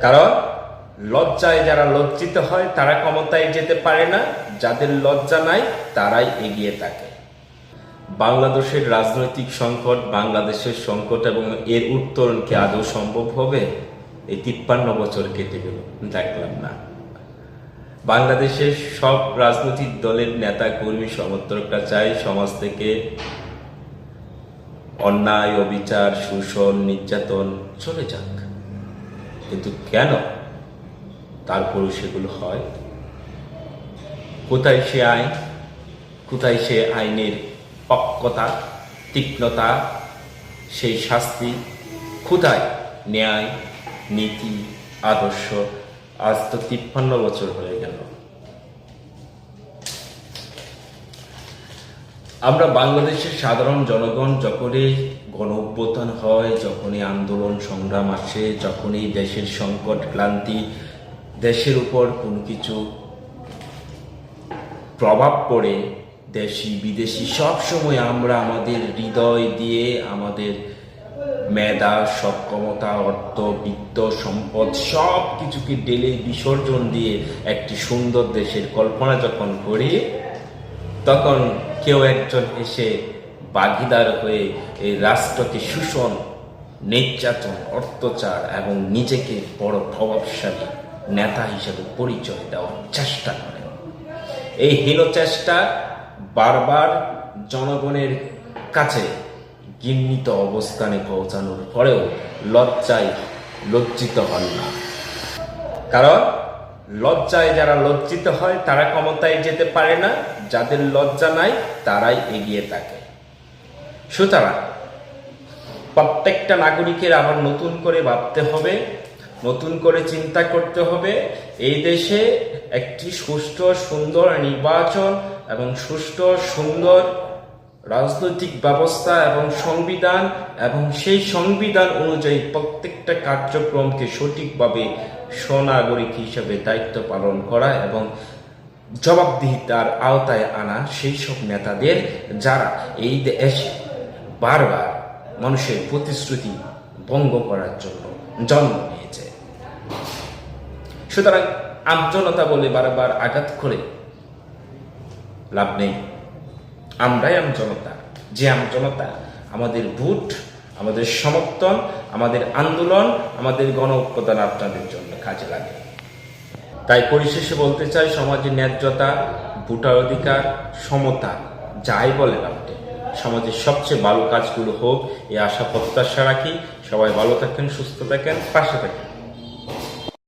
কারণ লজ্জায় যারা লজ্জিত হয়, তারা ক্ষমতায় যেতে পারে না। যাদের লজ্জা নাই, তারাই এগিয়ে থাকে। বাংলাদেশের রাজনৈতিক সংকট, বাংলাদেশের সংকট এবং এর উত্তরণ কি আদৌ সম্ভব হবে? এই তিপ্পান্ন বছর কেটে গেল, দেখলাম না। বাংলাদেশের সব রাজনৈতিক দলের নেতা, কর্মী, সমর্থকরা চায় সমাজ থেকে অন্যায়, অবিচার, শোষণ, নির্যাতন চলে যাক। কিন্তু কেন তারপরও সেগুলো হয়? কোথায় সে আইন? কোথায় সে আইনের পক্কতা, তীক্ষ্ণতা, সেই শাস্তি? কোথায় ন্যায়, নীতি, আদর্শ? আজ তো তিপ্পান্ন বছর হয়ে গেল। আমরা বাংলাদেশের সাধারণ জনগণ যখনই গণ অভ্যুত্থান হয়, যখনই আন্দোলন সংগ্রাম আসে, যখনই দেশের সংকট, ক্লান্তি, দেশের উপর কোনো কিছু প্রভাব পড়ে, দেশি, বিদেশি, সব সময় আমরা আমাদের হৃদয় দিয়ে আমাদের মেধা, সক্ষমতা, অর্থ, বিত্ত, সম্পদ সব কিছুকে ডেলে বিসর্জন দিয়ে একটি সুন্দর দেশের কল্পনা যখন করি, তখন কেউ একজন এসে বাগিদার হয়ে এই রাষ্ট্রকে শোষণ, নির্যাতন, অত্যাচার এবং নিজেকে বড় প্রভাবশালী নেতা হিসেবে পরিচয় দেওয়ার চেষ্টা করেন এই হীন চেষ্টা বারবার জনগণের কাছে ঘৃণিত অবস্থানে পৌঁছানোর পরেও লজ্জায় লজ্জিত হন না। কারণ লজ্জায় যারা লজ্জিত হয়, তারা ক্ষমতায় যেতে পারে না। যাদের লজ্জা নাই, তারাই এগিয়ে থাকে। সুতরাং, প্রত্যেকটা নাগরিকের আবার নতুন করে ভাবতে হবে, নতুন করে চিন্তা করতে হবে। এই দেশে একটি সুষ্ঠু, সুন্দর নির্বাচন এবং সুষ্ঠু, সুন্দর রাজনৈতিক ব্যবস্থা এবং সংবিধান এবং সেই সংবিধান অনুযায়ী প্রত্যেকটা কার্যক্রমকে সঠিকভাবে স্বনাগরিক হিসেবে দায়িত্ব পালন করা এবং জবাবদিহিতার আওতায় আনা সেই সব নেতাদের যারা এই দেশে বারবার মানুষের প্রতিশ্রুতি ভঙ্গ করার জন্য জন্ম নিয়েছে। সুতরাং আমজনতা বলে বারবার আঘাত করে লাভ নেই। আমরাই আমজনতা। যে আমজনতা আমাদের ভোট আমাদের সমর্থন, আমাদের আন্দোলন, আমাদের গণ আপনাদের জন্য কাজে লাগে। তাই পরিশেষে বলতে চাই, সমাজের ন্যায্যতা, ভোটার অধিকার, সমতা, যাই বলেন আপনি, সমাজের সবচেয়ে ভালো কাজগুলো হোক, এই আশা প্রত্যাশা রাখি। সবাই ভালো থাকেন, সুস্থ থাকেন, পাশে থাকেন।